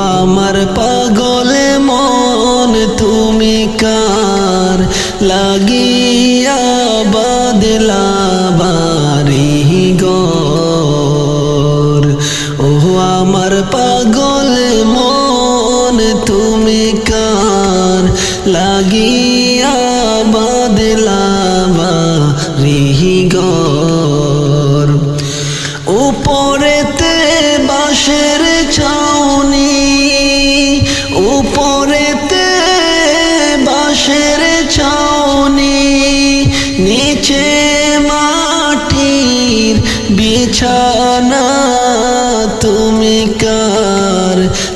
আমার পাগলে মন, তুমি কার? লাগিয়া বাদলা বারি গর ও আমার পাগলে মন, তুমি কার? লাগিয়া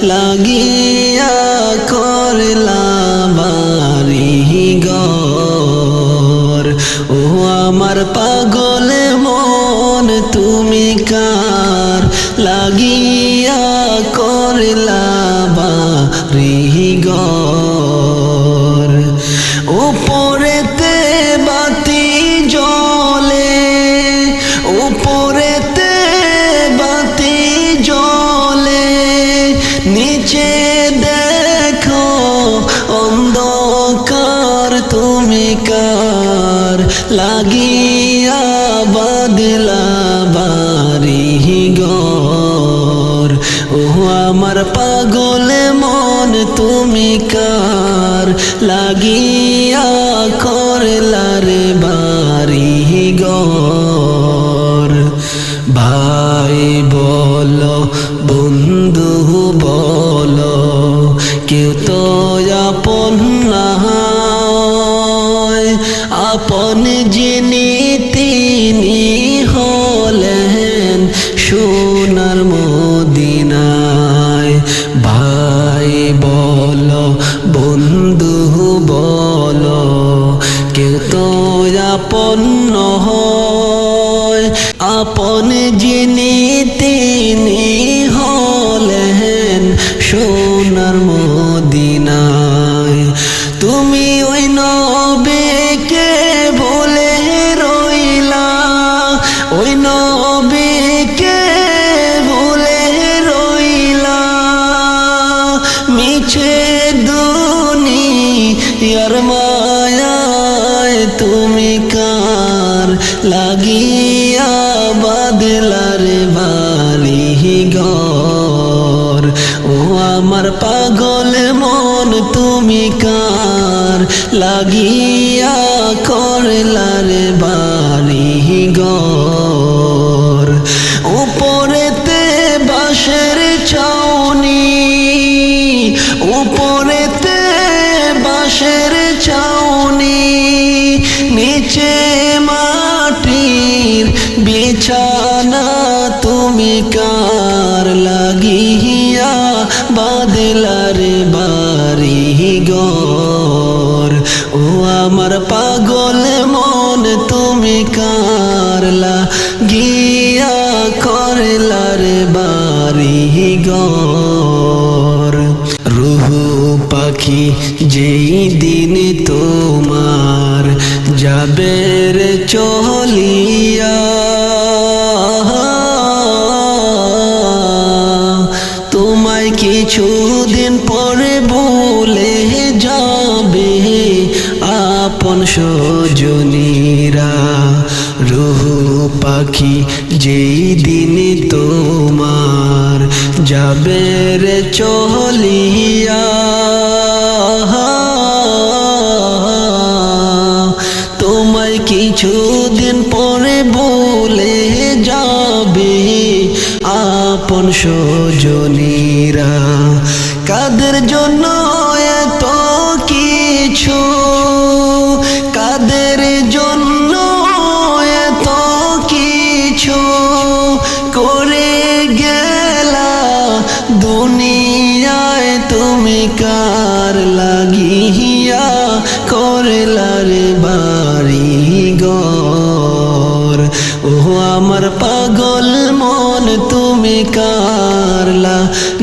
লাগিয়া করলা বাড়ি গর। ও আমার পাগলে মন তুমি কার? লাগিয়া লাগিয়া বাদলা বাড়ি গর ও আমার পাগল মন তুমি কার? লাগিয়া করলার বাড়ি গর ভাই বলো, বন্ধু বলো, কেউ তো আপন নয় যিনি তিনি হলেন সোনার মদিনায়। তুমি ওই নবেকে বলে রইলা ওই নবেকে বাদলার বালি গর ও আমার পাগল মন তুমি কার? লাগিয়া বিছানা তুমি কার লাগিয়া বাদলার বাড়ি গর ও আমার পাগল মন তুমি কারলা গিয়া করলার বাড়ি গর রুহু পাখি যেই দিন তোমার যাবে রে চলিয়া সজনীরা, রুহু পাখি যেই দিন তোমার যাবে রে চলিয়া। তোমায় কিছুদিন পরে বলে যাবে আপন সজনীরা, কাদের জন্য কারলা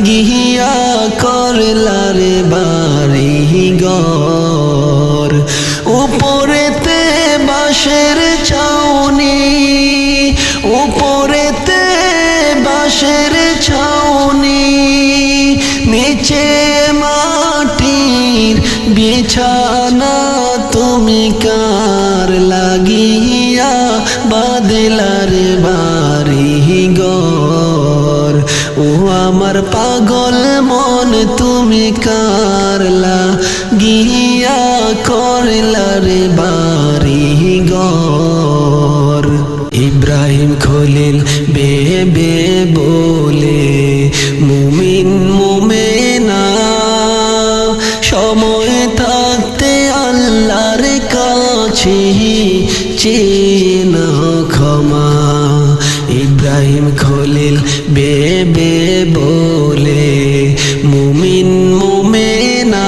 গিয়া করলার বাড়ি গর উপরেতে বাঁশের ছাউনি, উপরেতে বাঁশের ছাউনি, নিচে মাটির বিছানা তুমি কার লাগিয়া বাদলার পাগল মন তুমি কারলা, গিয়া করলার বাড়ি গর ইব্রাহিম খলিল বে বে বলে, মুমিন মুমেনা, সময় থাকতে আল্লাহর কাছে চেনা। খলিল বে বে বলে, মুমিন, মুমেনা।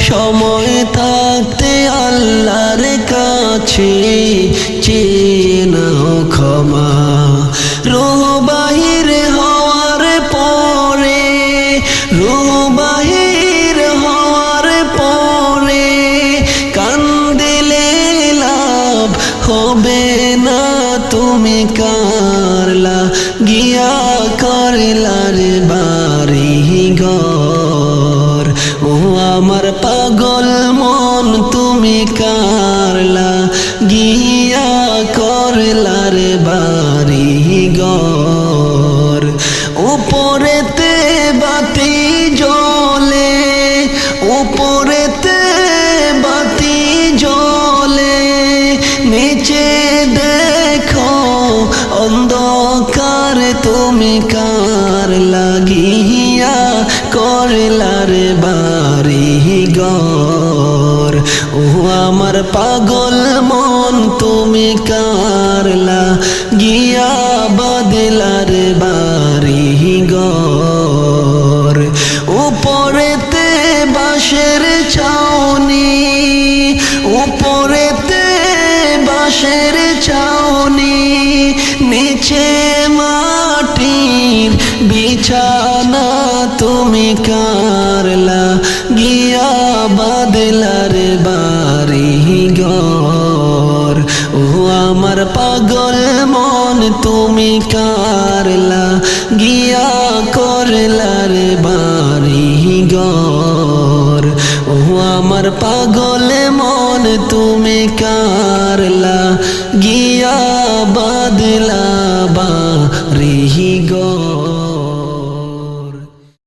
সময় থাকতে আল্লাহর কাছে চেনা ক্ষমা। রোহ বাহির হওয়ার পরে, রোহ বাহির হওয়ার পরে কান্দিলে লাভ হবে না। তুমি কারলা, গিয়া করলার বাড়ি গর ও আমার পাগল মন, তুমি কারলা, গিয়া করলার বাড়ি গর উপরেতে বাতি জলে উপরেতে করলার বাড়ি গর ও আমার পাগল মন, তুমি কারলা গিয়া বদলার বাড়ি গর উপরেতে বাঁশের ছাউনি, উপরেতে বাঁশের কারলা গিয়া বাদলার বাড়ি গর ও আমার পাগল মন তুমি কারলা গিয়া করলার বাড়ি গর ও আমার পাগল মন তুমি কারলা গিয়া বাদলা বাড়ি গর